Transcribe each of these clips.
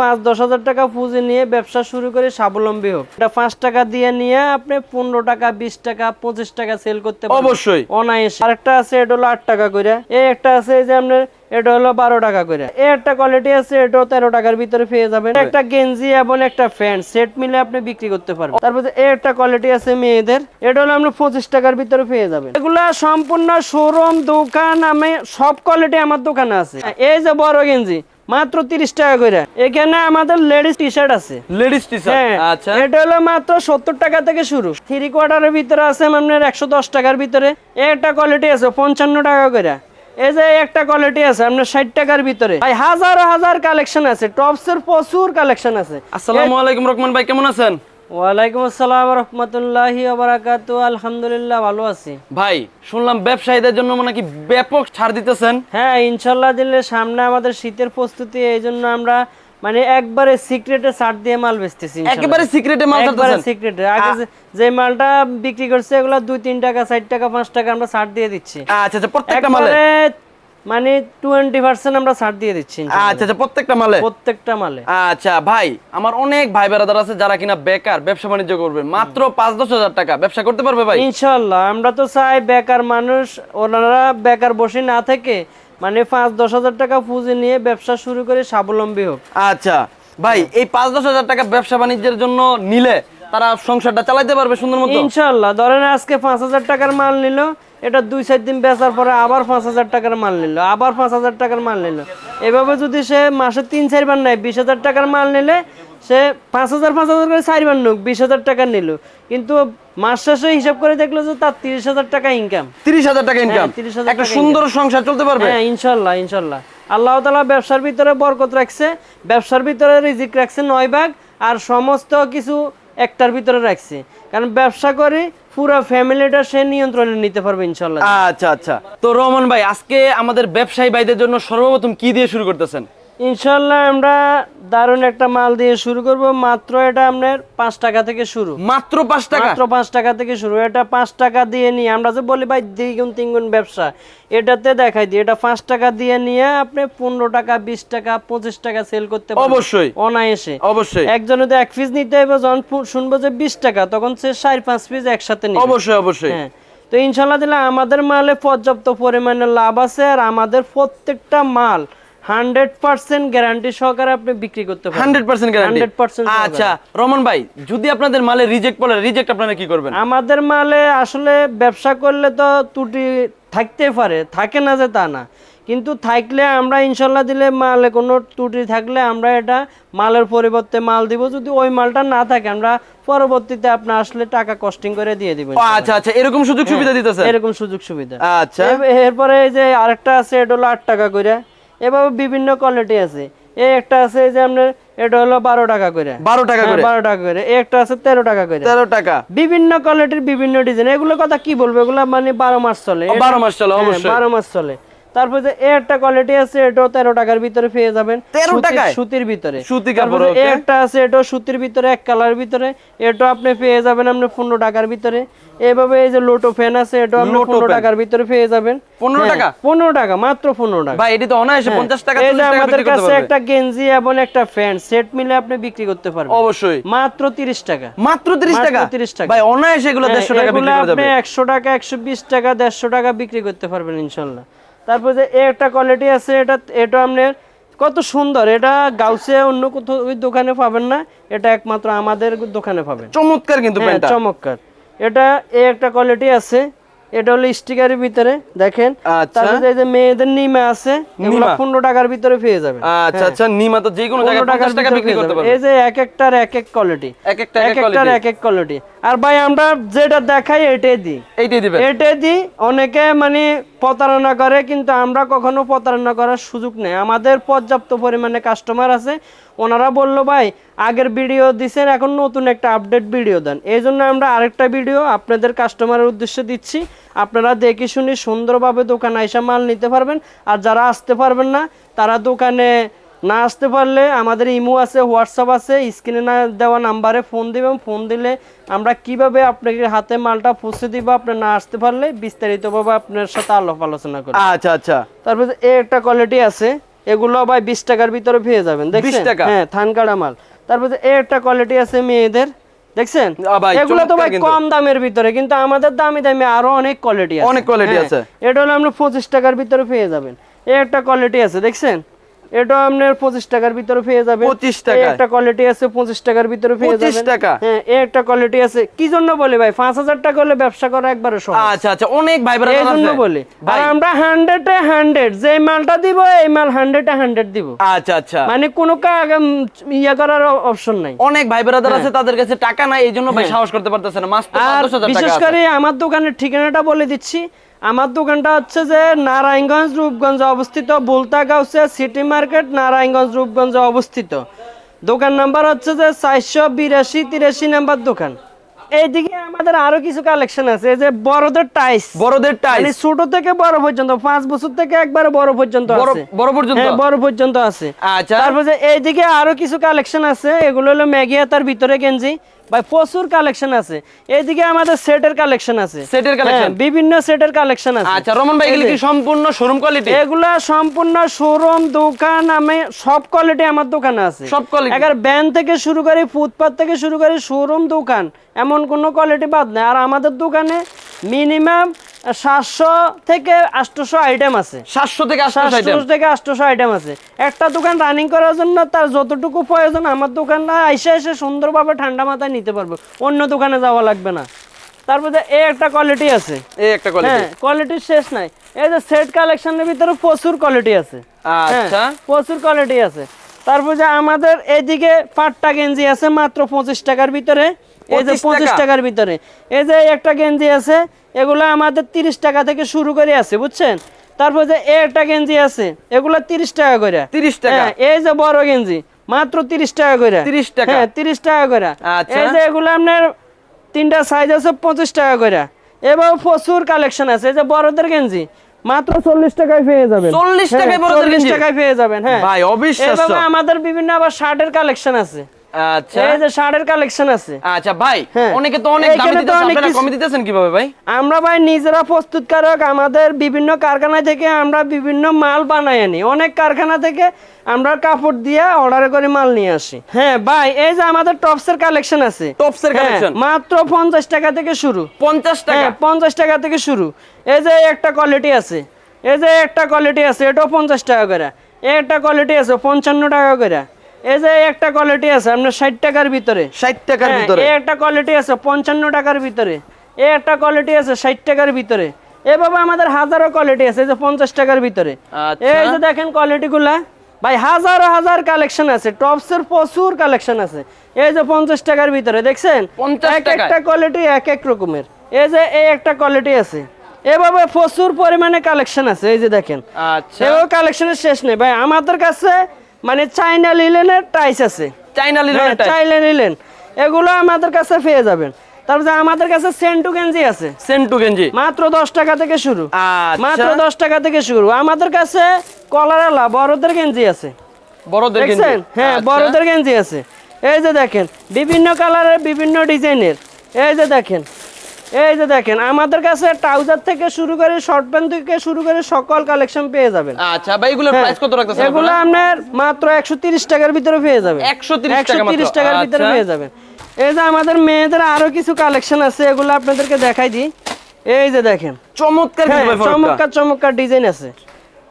পাঁচ দশ হাজার টাকা পুঁজি নিয়ে ব্যবসা শুরু করে স্বাবলম্বী হোক। এটা পাঁচ টাকা দিয়ে নিয়ে আপনি পনেরো টাকা বিশ টাকা পঁচিশ টাকা সেল করতে অবশ্যই। অনায়াসে। আরেকটা আছে এটা হলো আট টাকা করে। এই একটা আছে যে আপনার এটা হলো বারো টাকা করে। এই একটা কোয়ালিটি আছে এটাও তেরো টাকার ভিতরে পেয়ে যাবেন। একটা গেঞ্জি এবং একটা প্যান্ট সেট মিলে আপনি বিক্রি করতে পারবেন। তারপর এই একটা কোয়ালিটি আছে মেয়েদের এটা হলো আপনি পঁচিশ টাকার ভিতরে পেয়ে যাবেন। এগুলা সম্পূর্ণ শোরুম দোকান আমি সব কোয়ালিটি আমার দোকানে আছে। এই যে বড় গেঞ্জি মাত্র তিরিশ টাকা করে। এখানে আমাদের লেডিস টি শার্ট আছে। লেডিস টি শার্ট আচ্ছা। এটা হলো মাত্র সত্তর টাকা থেকে শুরু। থ্রি কোয়ার্টারের ভিতরে আছে আপনার একশো দশ টাকার ভিতরে। একটা কোয়ালিটি আছে পঞ্চান্ন টাকা করে। এই যে একটা কোয়ালিটি আছে আপনার ষাট টাকার ভিতরে। ভাই হাজার হাজার কালেকশন আছে টপসের প্রচুর কালেকশন আছে। আসসালামু আলাইকুম রহমান ভাই কেমন আছেন? ওয়ালাইকুম আসসালাম রহমতুল্লাহি বারাকাতু আলহামদুলিল্লাহ ভালো আছি। ভাই শুনলাম ব্যবসায়ীদের জন্য মানে কি ব্যাপক ছাড় দিতেছেন? হ্যাঁ ইনশাল্লাহ দিলে সামনে আমাদের শীতের প্রস্তুতি এই জন্য আমরা মানে একবারে সিক্রেটে ছাড় দিয়ে মাল বেচতেছি। একেবারে সিক্রেটে মাল একবারে সিক্রেট। আগে যে- মালটা বিক্রি করছে এগুলো দুই তিন টাকা চার টাকা পাঁচ টাকা আমরা ছাড় দিয়ে দিচ্ছি। আচ্ছা আচ্ছা প্রত্যেকটা মালে? মানে টোয়েন্টি পার্সেন্ট আমরা ছাড় দিয়ে দিচ্ছি আচ্ছা আচ্ছা প্রত্যেকটা মালে? প্রত্যেকটা মালে। আচ্ছা ভাই আমার অনেক ভাই বেড়াদার আছে যারা কিনা বেকার ব্যবসা বাণিজ্য করবে। মাত্র পাঁচ দশ হাজার টাকা। ব্যবসা করতে পারবে ভাই? ইনশাল্লাহ আমরা তো চাই বেকার মানুষ ওনারা বেকার বসে না থেকে মানে পাঁচ দশ হাজার টাকা পুঁজি নিয়ে ব্যবসা শুরু করে স্বাবলম্বী হোক। আচ্ছা ভাই এই পাঁচ দশ হাজার টাকা ব্যবসা বাণিজ্যের জন্য নিলে তারা সংসারটা চালাইতে পারবে সুন্দর মতো? ইনশাল্লাহ ধরেন আজকে পাঁচ হাজার টাকার মাল নিল এটা দুই চার দিন বেচার পরে আবার পাঁচ হাজার টাকার মাল নিল আবার পাঁচ হাজার টাকার মাল নিল। এভাবে যদি সে মাসে তিন চারবার নেয় বিশ হাজার টাকার মাল নিলে সে পাঁচ হাজার পাঁচ হাজার করে চারবার নোক বিশ হাজার টাকা নিল। কিন্তু মাস শেষে হিসাব করে দেখল যে তার তিরিশ হাজার টাকা ইনকাম তিরিশ হাজার টাকা ইনকাম 30,000 একটা সুন্দর সংসার চলতে পারবে? হ্যাঁ ইনশাল্লাহ ইনশাল্লাহ। আল্লাহ তালা ব্যবসার ভিতরে বরকত রাখছে ব্যবসার ভিতরে রিজিক রাখছে নয় ভাগ আর সমস্ত কিছু একটার ভিতরে রাখছে। কারণ ব্যবসা করে পুরো ফ্যামিলিটা সে নিয়ন্ত্রণে নিতে পারবে ইনশাল্লাহ আচ্ছা আচ্ছা। তো রহমান ভাই, আজকে আমাদের ব্যবসায়ী ভাইদের জন্য সর্বপ্রথম কি দিয়ে শুরু করতেছেন? ইনশাল্লাহ আমরা দারুণ একটা মাল দিয়ে শুরু করব। মাত্র এটা আপনার পাঁচ টাকা থেকে শুরু। মাত্র পাঁচ টাকা? মাত্র পাঁচ টাকা থেকে শুরু। এটা পাঁচ টাকা দিয়ে নিয়ে আমরা যে বলি ভাই দ্বিগুণ তিনগুণ ব্যবসা এটাতে দেখাই দিই। এটা পাঁচ টাকা দিয়ে নিয়ে আপনি পনেরো টাকা বিশ টাকা পঁচিশ টাকা সেল করতে অবশ্যই। অনায়াসে। অবশ্যই। একজনে তো এক পিস নিতে হবে যখন শুনব যে বিশ টাকা তখন সে চার পাঁচ পিস একসাথে নিবে। অবশ্যই অবশ্যই। হ্যাঁ। তো ইনশাল্লাহ দিলে আমাদের মালে পর্যাপ্ত পরিমাণে লাভ আছে আর আমাদের প্রত্যেকটা মাল হান্ড্রেড পার্সেন্ট গ্যারান্টি সহকারে আপনি বিক্রি করতে হান্ড্রেড পার্সেন্ট গ্যারান্টি। 100% আচ্ছা রহমান ভাই যদি আপনাদের মালে রিজেক্ট বলে রিজেক্ট আপনারা কি করবেন? আমাদের মালে আসলে ব্যবসা করলে তো ত্রুটি থাকতে পারে থাকে না যে তা না। কিন্তু থাকলে আমরা ইনশাল্লাহ দিলে মালে কোনো ত্রুটি থাকলে আমরা এটা মালের পরিবর্তে মাল দিব। যদি ওই মালটা না থাকে আমরা পরবর্তীতে আপনার আসলে টাকা কস্টিং করে দিয়ে দিব ও, আচ্ছা আচ্ছা এরকম সুযোগ সুবিধা দিতেছে এরকম সুযোগ সুবিধা। আচ্ছা। এরপরে এই যে আরেকটা আছে এটা হলো আট টাকা করে। এভাবে বিভিন্ন কোয়ালিটি আছে। এই একটা আছে যে আপনার এটা হলো বারো টাকা করে। বারো টাকা করে। বারো টাকা করে। একটা আছে তেরো টাকা করে। তেরো টাকা। বিভিন্ন কোয়ালিটির বিভিন্ন ডিজাইন এগুলো কথা কি বলব? এগুলো মানে বারো মাস চলে। বারো মাস চলে, হ্যাঁ, অবশ্যই। বারো মাস চলে। তারপর যে একটা কোয়ালিটি আছে এটাও তেরো টাকার ভিতরে পেয়ে যাবেন। 13 সুতির- টাকায়? সুতির ভিতরে। সুতি কাপড়। একটা আছে এটাও সুতির ভিতরে এক কালার ভিতরে। এটাও আপনি পেয়ে যাবেন আপনি পনেরো টাকার ভিতরে। এভাবে এই যে লোটো ফ্যান আছে এটাও আপনি লোটো পনেরো ফ্যান। টাকার ভিতরে পেয়ে যাবেন। 15 হ্যাঁ, টাকা? পনেরো টাকা মাত্র পনেরো টাকা। ভাই এটি তো অনায়াসে পঞ্চাশ টাকা এই 40 টাকা আমাদের কাছে একটা গেঞ্জি এবং একটা প্যান্ট সেট মিলে আপনি বিক্রি করতে পারবেন। অবশ্যই। মাত্র তিরিশ টাকা। মাত্র তিরিশ মাত্র টাকা? 30 টাকা। ভাই অনায়াসে এগুলো দেড়শো টাকা বিক্রি করা যাবে। একশো টাকা একশো বিশ টাকা দেড়শো টাকা বিক্রি করতে পারবেন ইনশাল্লাহ। তারপর যে একটা কোয়ালিটি আছে এটা এটা আপনার কত সুন্দর। এটা গাউসে অন্য কোথাও ওই দোকানে পাবেন না এটা একমাত্র আমাদের দোকানে পাবেন। চমৎকার কিন্তু হ্যাঁ, চমৎকার। এটা এই একটা কোয়ালিটি আছে। এটা হলো স্টিকারের ভিতরে দেখেন। আচ্ছা। তারপরে এই যে মেয়েদের নিমা আছে এগুলো নিমা। পনেরো টাকার ভিতরে পেয়ে যাবেন। আচ্ছা আচ্ছা নিমা তো যে কোনো জায়গায় 15 টাকা বিক্রি করতে পারবেন। পারবে এই যে এক একটার এক এক কোয়ালিটি এক একটা এক এক একটার এক এক কোয়ালিটি আর ভাই আমরা যেটা দেখাই এটাই দিই। এইটাই দিবেন। এটাই দিই অনেকে মানে প্রতারণা করে, কিন্তু আমরা কখনো প্রতারণা করার সুযোগ নেই। আমাদের পর্যাপ্ত পরিমাণে কাস্টমার আছে। ওনারা বলল, ভাই, আগের ভিডিও দিছেন, এখন নতুন একটা আপডেট ভিডিও দেন। এই জন্য আমরা আরেকটা ভিডিও আপনাদের কাস্টমারের উদ্দেশ্যে দিচ্ছি। আপনারা দেখে শুনে সুন্দরভাবে দোকানে এসে মাল নিতে পারবেন। আর যারা আসতে পারবেন না, তারা দোকানে না আসতে পারলে আমাদের ইমো আছে হোয়াটসঅ্যাপ আছে স্ক্রিনে না দেওয়া নাম্বারে ফোন দিবেন ফোন দিলে আমরা কীভাবে আপনাকে হাতে মালটা পৌঁছে দিব আপনি না আসতে পারলে বিস্তারিতভাবে আপনার সাথে আলাপ আলোচনা করি। আচ্ছা আচ্ছা। তারপরে এই একটা কোয়ালিটি আছে এগুলো ভাই বিশ টাকার ভিতরে পেয়ে যাবেন দেখছেন? টাকা? হ্যাঁ থান কাটা মাল। তারপর এ একটা কোয়ালিটি আছে মেয়েদের দেখছেন? এগুলো তো ভাই কম দামের ভিতরে কিন্তু আমাদের দামি দামি আরও অনেক কোয়ালিটি আছে। অনেক quality হ্যাঁ, আছে। এটা হলো আপনি পঁচিশ টাকার ভিতরে পেয়ে যাবেন। এই একটা কোয়ালিটি আছে দেখছেন? এটা আপনার পঁচিশ টাকার ভিতরে পেয়ে যাবেন। 25 এই টাকায়? একটা কোয়ালিটি আছে পঁচিশ টাকার ভিতরে পেয়ে 25 টাকা? হ্যাঁ এই একটা কোয়ালিটি আছে। কি জন্য বলি ভাই? পাঁচ হাজার টাকা হলে ব্যবসা করা একবারে সহজ। আচ্ছা আচ্ছা অনেক ভাই এই জন্য বলি। আর আমরা হান্ড্রেডে হান্ড্রেড যে মালটা দিব এই মাল হান্ড্রেডে হান্ড্রেড দিব। আচ্ছা আচ্ছা। মানে কোনো কা- উম, ইয়া করার অপশন নাই। অনেক ভাই ব্রাদার আছে তাদের কাছে টাকা নাই এই জন্য ভাই সাহস করতে পারতেছে না। হ্যাঁ। 5000 বিশেষ করে আমার দোকানের ঠিকানাটা বলে দিচ্ছি। আমার দোকানটা হচ্ছে যে নারায়ণগঞ্জ রূপগঞ্জে অবস্থিত বুলতাগাউসে সিটি মার্কেট নারায়ণগঞ্জ রূপগঞ্জে অবস্থিত। দোকান নাম্বার হচ্ছে যে চারশো বিরাশি তিরাশি নাম্বার দোকান। এইদিকে আমাদের আরও কিছু কালেকশন আছে যে বড়দের টাইস। বড়দের মানে টাইস ছোট থেকে বড় পর্যন্ত পাঁচ বছর থেকে একবার বড় পর্যন্ত বড় আছে। বড় পর্যন্ত? হ্যাঁ বড় পর্যন্ত আছে। আচ্ছা। তারপর এইদিকে আরও কিছু কালেকশন আছে এগুলো হলো ম্যাগি তার ভিতরে গেঞ্জি ভাই প্রচুর কালেকশন আছে। এইদিকে আমাদের সেটের কালেকশন আছে। সেটের কালেকশন হ্যাঁ, বিভিন্ন সেটের কালেকশন আছে। আচ্ছা রমন ভাই এগুলো কি সম্পূর্ণ শোরুম কোয়ালিটি এগুলা সম্পূর্ণ শোরুম দোকান আমি সব কোয়ালিটি আমার দোকানে আছে। সব কোয়ালিটি এগার ব্যান্ড থেকে শুরু করে ফুটপাত থেকে শুরু করে শোরুম দোকান এমন কোনো কোয়ালিটি বাদ নাই। আর আমাদের দোকানে মিনিমাম সাতশো থেকে আটশোশো আইটেম আছে। 700 থেকে সাতশো থেকে আটশোশো আইটেম আছে। একটা দোকান রানিং করার জন্য তার যতটুকু প্রয়োজন আমার এসে এসে সুন্দরভাবে ঠান্ডা মাথায় নিতে পারবে। অন্য দোকানে যাওয়া লাগবে না। তারপরে এই একটা কোয়ালিটি আছে। এই একটা কোয়ালিটি হ্যাঁ কোয়ালিটির শেষ নাই। এই যে সেট কালেকশনের ভিতরে প্রচুর কোয়ালিটি আছে। আচ্ছা। হ্যাঁ, প্রচুর কোয়ালিটি আছে। তারপর যে আমাদের এইদিকে পাট্টা গেঞ্জি আছে মাত্র পঁচিশ টাকার ভিতরে। এই যে পঁচিশ টাকার ভিতরে। এই যে একটা গেঞ্জি আছে এগুলো আমাদের তিরিশ টাকা থেকে শুরু করে আছে বুঝছেন? তারপর যে একটা গেঞ্জি আছে এগুলো তিরিশ টাকা করে। 30 টাকা? হ্যাঁ, এই যে বড় গেঞ্জি মাত্র তিরিশ টাকা করে। 30 টাকা? হ্যাঁ তিরিশ টাকা করে। আচ্ছা। এই যে এগুলো আপনার তিনটা সাইজ আছে পঁচিশ টাকা করে। এবার প্রচুর কালেকশন আছে এই যে বড়দের গেঞ্জি মাত্র চল্লিশ টাকায় পেয়ে যাবেন। 40 হ্যাঁ, টাকায় বড়দের 40 গেঞ্জি? টাকায় পেয়ে যাবেন হ্যাঁ। ভাই। এভাবে আমাদের বিভিন্ন আবার শার্টের কালেকশন আছে। আচ্ছা। এই যে শার্টের কালেকশন আছে। আচ্ছা ভাই হ্যাঁ। অনেকে তো অনেক দামে তো আপনারা কমে দিতেছেন কীভাবে ভাই? আমরা ভাই নিজেরা প্রস্তুতকারক আমাদের বিভিন্ন কারখানা থেকে আমরা বিভিন্ন মাল বানাই আনি। অনেক কারখানা থেকে আমরা কাপড় দিয়ে অর্ডার করে মাল নিয়ে আসি। হ্যাঁ ভাই এই যে আমাদের টপসের কালেকশন আছে। টপসের হ্যাঁ, কালেকশন মাত্র পঞ্চাশ টাকা থেকে শুরু। 50 টাকা? হ্যাঁ পঞ্চাশ টাকা থেকে শুরু। এই যে একটা কোয়ালিটি আছে। এই যে একটা কোয়ালিটি আছে এটাও পঞ্চাশ টাকা করে। একটা কোয়ালিটি আছে পঞ্চান্ন টাকা করে। এই যে একটা কোয়ালিটি আছে আপনার ষাট টাকার ভিতরে। 60 টাকার হ্যাঁ, ভিতরে। এই একটা কোয়ালিটি আছে পঞ্চান্ন টাকার ভিতরে। এই একটা কোয়ালিটি আছে ষাট টাকার ভিতরে। এভাবে আমাদের হাজারো কোয়ালিটি আছে এই যে পঞ্চাশ টাকার ভিতরে। আচ্ছা। এই যে দেখেন ভাই হাজার হাজার কালেকশন আছে টপসের প্রচুর কালেকশন আছে। এই যে পঞ্চাশ টাকার ভিতরে দেখছেন? এক একটা কোয়ালিটি এক এক রকমের। এই যে এই একটা কোয়ালিটি আছে। এভাবে প্রচুর পরিমাণে কালেকশন আছে এই যে দেখেন। আচ্ছা। এভাবে কালেকশনের শেষ নেই। ভাই আমাদের কাছে মানে চাইনা লিলেনের টাইস আছে। চাইনা লিলেন চাইলে নিলেন এগুলো আমাদের কাছে পেয়ে যাবেন। তারপরে আমাদের কাছে সেন্টু গেঞ্জি আছে। সেন্টু গেঞ্জি মাত্র দশ টাকা থেকে শুরু। আচ্ছা। মাত্র দশ টাকা থেকে শুরু। আমাদের কাছে কলারালা বড়দের গেঞ্জি আছে। বড়দের গেঞ্জি হ্যাঁ আচ্ছা। বড়দের গেঞ্জি আছে। এই যে দেখেন বিভিন্ন কালারের বিভিন্ন ডিজাইনের। এই যে দেখেন এই যে দেখেন আমাদের কাছে ট্রাউজার থেকে শুরু করে শর্ট প্যান্ট থেকে শুরু করে সকল কালেকশন পেয়ে যাবেন। আচ্ছা ভাই এগুলোর হ্যাঁ, প্রাইস কত রাখতেছেন এগুলো আপনার মাত্র একশো তিরিশ টাকার ভিতরে পেয়ে যাবেন। 130 টাকা মাত্র। 130 টাকার ভিতরে আচ্ছা। পেয়ে যাবেন। এই যে আমাদের মেয়েদের আরও কিছু কালেকশন আছে এগুলো আপনাদেরকে দেখাই দিই। এই যে দেখেন। চমৎকার হ্যাঁ, চমৎকার চমৎকার ডিজাইন আছে।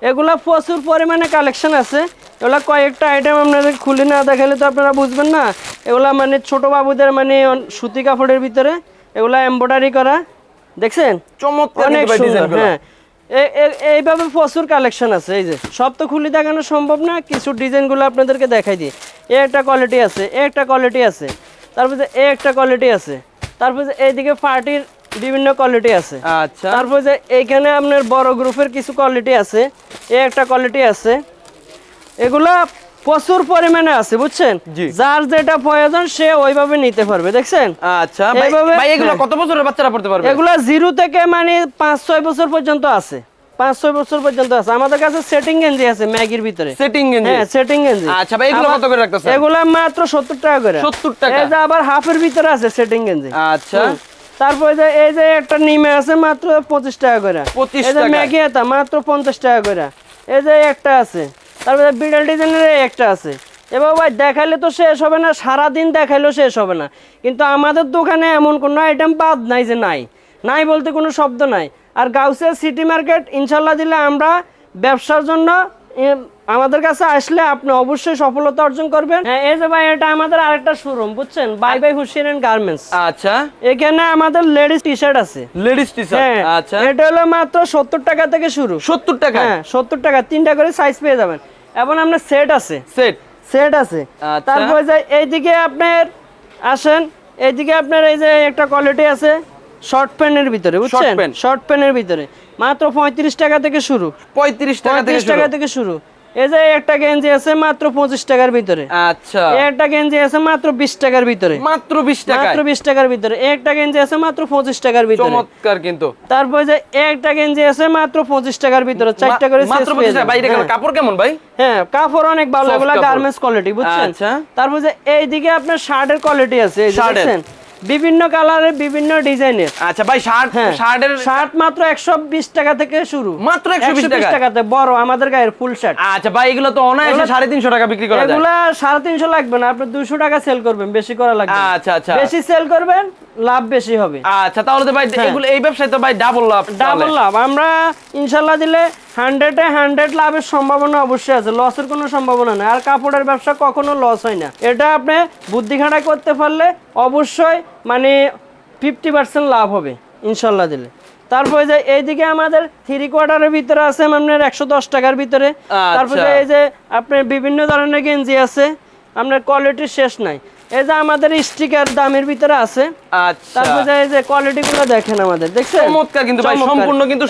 এগুলা প্রচুর পরিমাণে কালেকশন আছে। এগুলা কয়েকটা আইটেম আপনাদের খুলে না দেখালে তো আপনারা বুঝবেন না। এগুলা মানে ছোট বাবুদের মানে সুতি কাপড়ের ভিতরে। এগুলা এমব্রয়ডারি করা দেখছেন? চমৎকার অনেক সুন্দর হ্যাঁ। এইভাবে প্রচুর কালেকশন আছে এই যে। সব তো খুলে দেখানো সম্ভব না কিছু ডিজাইনগুলো আপনাদেরকে দেখাই দিই। এ একটা কোয়ালিটি আছে এ একটা কোয়ালিটি আছে তারপর যে এ একটা কোয়ালিটি আছে তারপর যে এইদিকে পার্টির বিভিন্ন কোয়ালিটি আছে। আচ্ছা। তারপর যে এইখানে আপনার বড় গ্রুপের কিছু কোয়ালিটি আছে এ একটা কোয়ালিটি আছে। এগুলা প্রচুর পরিমাণে আছে বুঝছেন? যার যেটা প্রয়োজন সে ওইভাবে নিতে পারবে দেখছেন? আচ্ছা ভাই এগুলো হ্যাঁ। কত বছরের বাচ্চারা পড়তে পারবে? এগুলা জিরো থেকে মানে পাঁচ ছয় বছর পর্যন্ত আছে। পাঁচ ছয় বছর পর্যন্ত আছে। আমাদের কাছে সেটিং গেঞ্জি আছে ম্যাগির ভিতরে। সেটিং গেঞ্জি? হ্যাঁ সেটিং গেঞ্জি। আচ্ছা ভাই, এগুলো কত করে রাখতেছেন? এগুলা মাত্র সত্তর টাকা করে। 70 টাকা? যে আবার হাফের ভিতরে আছে সেটিং গেঞ্জি। আচ্ছা। তারপরে যে এই যে একটা নিমে আছে মাত্র পঁচিশ টাকা করে। 25 এই যে ম্যাগি এটা মাত্র পঞ্চাশ টাকা করে। এই যে একটা আছে। তারপরে বিড়াল ডিজাইনের একটা আছে। এবার ভাই দেখাইলে তো শেষ হবে না সারাদিন দেখাইলেও শেষ হবে না। কিন্তু আমাদের দোকানে এমন কোনো আইটেম বাদ নাই যে নাই। নাই বলতে কোনো শব্দ নাই। আর গাউসিয়া সিটি মার্কেট ইনশাল্লাহ দিলে আমরা ব্যবসার জন্য আমাদের কাছে আসলে আপনি অবশ্যই সফলতা অর্জন করবেন। হ্যাঁ এই যে ভাই এটা আমাদের আরেকটা শোরুম বুঝছেন? বাই বাই হুসিয়ান গার্মেন্টস। আচ্ছা। এখানে আমাদের লেডিস টি শার্ট আছে। লেডিস টি শার্ট আচ্ছা। এটা হলো মাত্র সত্তর টাকা থেকে শুরু। সত্তর টাকা? হ্যাঁ সত্তর টাকা তিনটা করে সাইজ পেয়ে যাবেন। এবং আপনার সেট আছে। সেট সেট আছে। তারপর তারপরে যে এইদিকে আপনার আসেন এইদিকে আপনার এই যে একটা কোয়ালিটি আছে শর্ট প্যান্টের ভিতরে বুঝছেন। শর্ট প্যান্টের ভিতরে। মাত্র পঁয়ত্রিশ টাকা থেকে শুরু। পঁয়ত্রিশ টাকা থেকে টাকা থেকে শুরু। এই যে একটা গেঞ্জি আছে মাত্র পঁচিশ টাকার ভিতরে। আচ্ছা। একটা গেঞ্জি আছে মাত্র বিশ টাকার ভিতরে। মাত্র বিশ টাকা মাত্র বিশ টাকার ভিতরে। একটা গেঞ্জি আছে মাত্র পঁচিশ টাকার ভিতরে। চমৎকার কিন্তু। তারপরে যে একটা গেঞ্জি আছে মাত্র পঁচিশ টাকার ভিতরে। চারটা করে মাত্র পঁচিশ টাকা হ্যাঁ। কাপড় কেমন ভাই? হ্যাঁ। কাপড় অনেক ভালো। এগুলো গার্মেন্টস কোয়ালিটি বুঝছেন? আচ্ছা। তারপর যে এইদিকে আপনার শার্টের কোয়ালিটি আছে শার্টের। বিভিন্ন কালারের বিভিন্ন ডিজাইনের। আচ্ছা ভাই শার্ট হ্যাঁ। শার্টের শার্ট মাত্র একশো বিশ টাকা থেকে শুরু। মাত্র 120 টাকা? টাকাতে বড় আমাদের গায়ের ফুল শার্ট। আচ্ছা ভাই এগুলো তো অনায়াসে এগুলো- সাড়ে তিনশো টাকা বিক্রি করা যায়। এগুলা সাড়ে তিনশো লাগবে না আপনি 200 টাকা সেল করবেন বেশি করা লাগবে আচ্ছা আচ্ছা। বেশি সেল করবেন লাভ বেশি হবে। আচ্ছা তাহলে তো ভাই হ্যাঁ। এগুলো এই ব্যবসায় তো ভাই ডাবল লাভ ডাবল লাভ। আমরা ইনশাল্লাহ দিলে হান্ড্রেডে হান্ড্রেড লাভের সম্ভাবনা অবশ্যই আছে। লসের কোনো সম্ভাবনা নেই। আর কাপড়ের ব্যবসা কখনো লস হয় না। এটা আপনি বুদ্ধি খাটাই করতে পারলে অবশ্যই মানে ফিফটি পার্সেন্ট লাভ হবে ইনশাল্লাহ দিলে। তারপরে যে এইদিকে আমাদের থ্রি কোয়ার্টারের ভিতরে আছে আপনার একশো দশ টাকার ভিতরে। তারপরে আচ্ছা। এই যে আপনার বিভিন্ন ধরনের গেঞ্জি আছে। আপনার কোয়ালিটি শেষ নাই। এই যে আমাদের স্টিকার দামের ভিতরে আছে। আচ্ছা। তারপরে এই যে কোয়ালিটি গুলো দেখেন আমাদের দেখছেন? চমৎকার কিন্তু ভাই, সম্পূর্ণ কিন্তু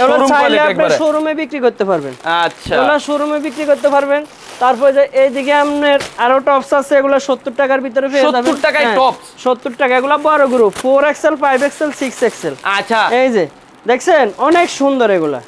একবারে। শোরুমে বিক্রি করতে পারবেন। আচ্ছা। শোরুমে বিক্রি করতে পারবেন। তারপরে যে এইদিকে আপনার আরও টপস আছে এগুলো টাকার ভিতরে পেয়ে 70 যাবেন টাকায় হ্যাঁ, 70 টাকা এগুলো বড় group four XL five XL six XL আচ্ছা। এই যে দেখছেন? অনেক সুন্দর এগুলা।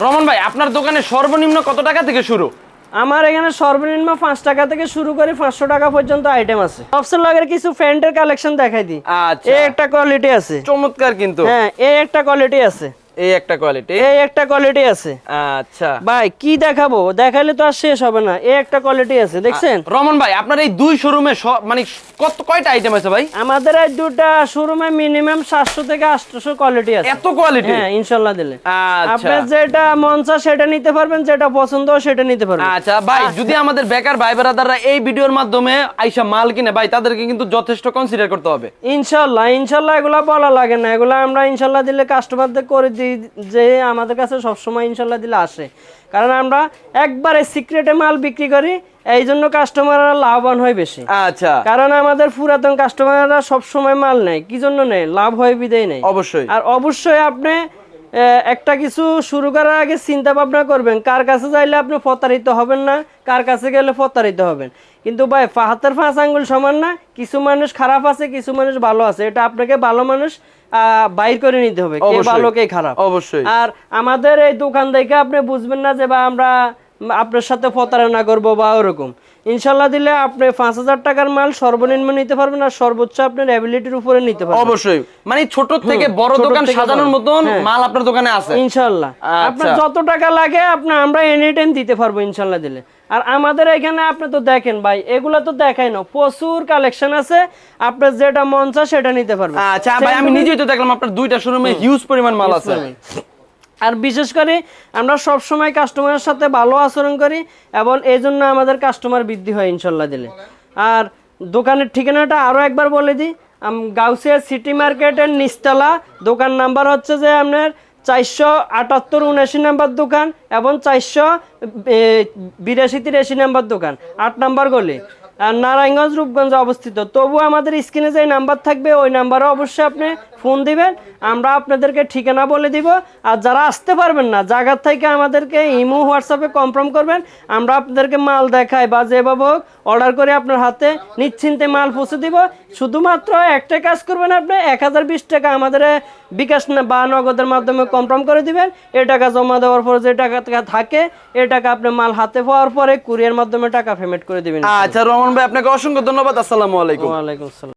রমন ভাই আপনার দোকানে সর্বনিম্ন কত টাকা থেকে শুরু? আমার এখানে সর্বনিম্ন পাঁচ টাকা থেকে শুরু করে পাঁচশো টাকা পর্যন্ত আইটেম আছে। অপশন লগের কিছু প্যান্টের কালেকশন দেখাই দিই। আচ্ছা। একটা কোয়ালিটি আছে। চমৎকার কিন্তু। হ্যাঁ এই একটা কোয়ালিটি আছে। এই একটা কোয়ালিটি এই একটা কোয়ালিটি আছে। আচ্ছা। ভাই কি দেখাবো? দেখাইলে তো আর শেষ হবে না। এই একটা কোয়ালিটি আছে দেখছেন? রমন ভাই আপনার এই দুই শোরুমে মানে কত কয়টা আইটেম আছে ভাই? আমাদের এই দুটা শোরুমে মিনিমাম সাতশো থেকে আটশো কোয়ালিটি আছে। এত কোয়ালিটি হ্যাঁ ইনশাল্লাহ দিলে। আচ্ছা। আপনার যেটা মন চায় সেটা নিতে পারবেন যেটা পছন্দ সেটা নিতে পারবেন। আচ্ছা ভাই যদি আমাদের বেকার ভাই বেড়াদাররা এই ভিডিওর মাধ্যমে আইসা মাল কিনে ভাই তাদেরকে কিন্তু যথেষ্ট কনসিডার করতে হবে। ইনশাল্লাহ ইনশাল্লাহ এগুলা বলা লাগে না। এগুলা আমরা ইনশাল্লাহ দিলে কাস্টমারদের করে দিই। যে আমাদের কাছে সবসময় ইনশাল্লাহ দিলে আসে। কারণ আমরা একবারে সিক্রেটে মাল বিক্রি করি এই জন্য কাস্টমাররা লাভবান হয় বেশি। আচ্ছা। কারণ আমাদের পুরাতন কাস্টমাররা সব সময় মাল নেয়। কি জন্য নেয়? লাভ হয় বিদেয় নেই অবশ্যই। আর অবশ্যই আপনি একটা কিছু শুরু করার আগে চিন্তা ভাবনা করবেন কার কাছে যাইলে আপনি প্রতারিত হবেন না কার কাছে গেলে প্রতারিত হবেন কিন্তু ভাই হাতের ফাঁস আঙ্গুল সমান না কিছু মানুষ খারাপ আছে কিছু মানুষ ভালো আছে এটা আপনাকে ভালো মানুষ আহ, বাইর করে নিতে হবে কে। ভালো কে খারাপ অবশ্যই আর আমাদের এই দোকান দেখে আপনি বুঝবেন না যে বা আমরা আপনার সাথে প্রতারণা করব বা ওরকম। ইনশাল্লাহ দিলে আপনি পাঁচ হাজার টাকার মাল সর্বনিম্ন নিতে পারবেন আর সর্বোচ্চ আপনার অ্যাবিলিটির উপরে নিতে পারবেন। অবশ্যই। মানে ছোট থেকে বড় দোকান সাজানোর মতন হ্যাঁ। মাল আপনার দোকানে আছে। ইনশাল্লাহ। আচ্ছা। আপনার যত টাকা লাগে আপনার আমরা এনি টাইম দিতে পারব ইনশাল্লাহ দিলে। আর আমাদের এখানে আপনি তো দেখেন ভাই এগুলো তো দেখাই না। প্রচুর কালেকশন আছে। আপনার যেটা মন চায় সেটা নিতে পারবেন। আচ্ছা ভাই আমি নিজেই তো দেখলাম আপনার দুইটা শোরুমে হিউজ পরিমাণ মাল আছে। আর বিশেষ করে আমরা সব সময় কাস্টমারের সাথে ভালো আচরণ করি এবং এই জন্য আমাদের কাস্টমার বৃদ্ধি হয় ইনশাল্লাহ দিলে। আর দোকানের ঠিকানাটা আরও একবার বলে দিই গাউসিয়া সিটি মার্কেটের নিচতলা। দোকান নাম্বার হচ্ছে যে আপনার চারশো আটাত্তর উনাশি নাম্বার দোকান এবং চারশো বিরাশি তিরাশি নাম্বার দোকান, আট নাম্বার গলি। আর নারায়ণগঞ্জ, রূপগঞ্জে অবস্থিত। তবু আমাদের স্ক্রিনে যে নাম্বার থাকবে, ওই নাম্বারও অবশ্যই আপনি ফোন দিবেন আমরা আপনাদেরকে ঠিকানা বলে দিব। আর যারা আসতে পারবেন না জায়গার থেকে আমাদেরকে ইমো হোয়াটসঅ্যাপে কনফার্ম করবেন। আমরা আপনাদেরকে মাল দেখাই বা যেভাবে হোক অর্ডার করে আপনার হাতে নিশ্চিন্তে মাল পৌঁছে দিব। শুধুমাত্র একটা কাজ করবেন আপনি এক হাজার বিশ টাকা আমাদের বিকাশ না- বা নগদের মাধ্যমে কনফার্ম করে দিবেন। এ টাকা জমা দেওয়ার পরে যে টাকা টাকা থাকে এ টাকা আপনি মাল হাতে পাওয়ার পরে কুরিয়ার মাধ্যমে টাকা পেমেন্ট করে দিবেন। আচ্ছা রমন ভাই আপনাকে অসংখ্য ধন্যবাদ। আসসালামু আলাইকুম। ওয়ালাইকুম আসসালাম।